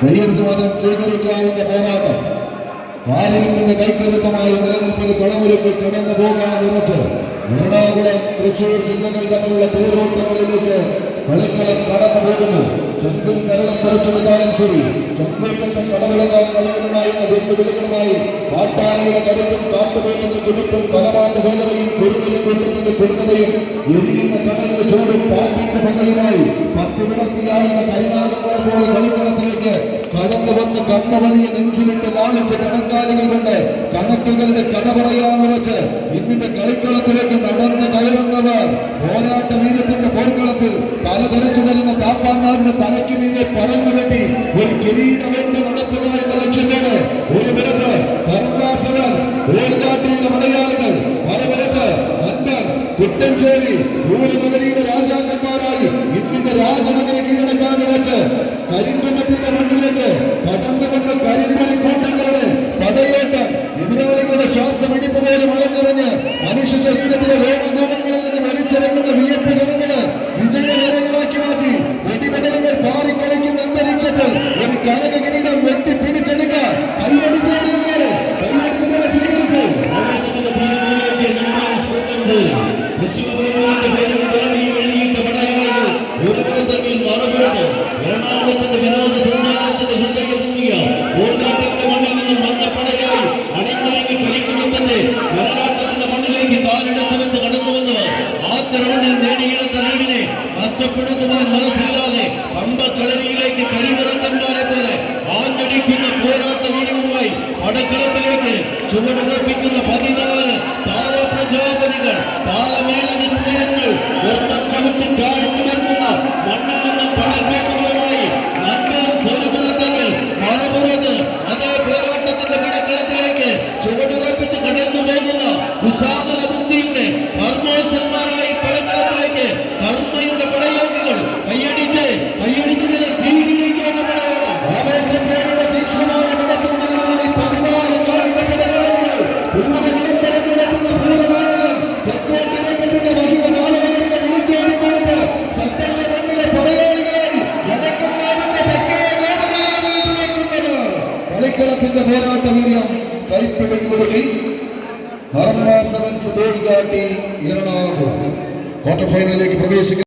കൈയടിച്ച് മാത്രം സ്വീകരിക്കാവുന്ന പോരാട്ടം. വാലിന്റെ കൈക്കരുത്തമായി നിലനിൽപ്പിന് കുളമൊരുക്കി കടന്നു പോകാൻ ഉറച്ച് എറണാകുളം തൃശൂർ ജില്ലകൾ തമ്മിലുള്ള തേരോട്ടങ്ങളിലേക്ക് കളിക്കളം കടന്നു പോകുന്നു. ചെമ്പിൽ കരളം കുറച്ചെടുത്താലും ശരി. ചെമ്പേറ്റത്തെ കടവിളകാൻ കളികളുമായി വെല്ലുവിളികളുമായി പാട്ടാളിയുടെ കരുത്തും കാട്ടുപോകുന്ന തുടിപ്പും പലമാറ്റ വേഗതയും കൊടുതലും കൊണ്ടുന്ന കൊടുതയും എരിയുന്ന കടലിന്റെ ചൂടും പാട്ടിന്റെ ഭംഗിയുമായി പത്ത് വിടത്തിയാളുന്ന കണ്ണ വലിയ നെഞ്ചിലിട്ട് വാളിച്ച് കണക്കാലികൾ കൊണ്ട് കണക്കുകളുടെ കഥ പറയാൻ ഉറച്ച് ഇന്നിന്റെ കളിക്കളത്തിലേക്ക് നടന്ന് കയറുന്നവർ പോരാട്ട വീരത്തിന്റെ പോർക്കളത്തിൽ തലതെറിച്ചു വരുന്ന താപ്പാന്മാരുടെ തലയ്ക്ക് മീതെ പറന്നു കെട്ടി ഒരു കിരീടവേണ്ട നടത്തുക എന്ന ലക്ഷ്യത്തോടെ ഒരു വിടത്ത് ഓൾഗാട്ടിയുടെ മലയാളികൾ മറുപടത്ത് അൻബാസ് കുട്ടഞ്ചേരി നഗരിയുടെ രാജാക്കന്മാരായി ഇന്നിന്റെ രാജനഗരി കീഴടക്കാൻ വെച്ച് കരിമ്പനത്തിന്റെ മണ്ണിലേക്ക് കടന്നു കാലെടുത്ത് വെച്ച് കടന്നു വന്നവർ ആ ഗ്രൗണ്ടിൽ നേടിയെടുത്ത ലീഡിനെ നഷ്ടപ്പെടുത്തുവാൻ മനസ്സില്ലാതെ പമ്പ കളരിയിലേക്ക് കരിമുറക്കന്മാരെ പോലെ ആഞ്ഞടിക്കുന്ന പോരാട്ട വീരവുമായി പടക്കളത്തിലേക്ക് ചുവടുറപ്പിക്കുന്ന പതിനാല് താരപ്രചോദനികൾ താളമേള കളിക്കളത്തിന്റെ പോരാട്ട വീര്യം കൈപ്പിടിക്കുകൊടുക്കി കർമ്മ സെവൻസ് ഗോൾ കാട്ടി എറണാകുളം ക്വാർട്ടർ ഫൈനലിലേക്ക് പ്രവേശിക്കുന്നു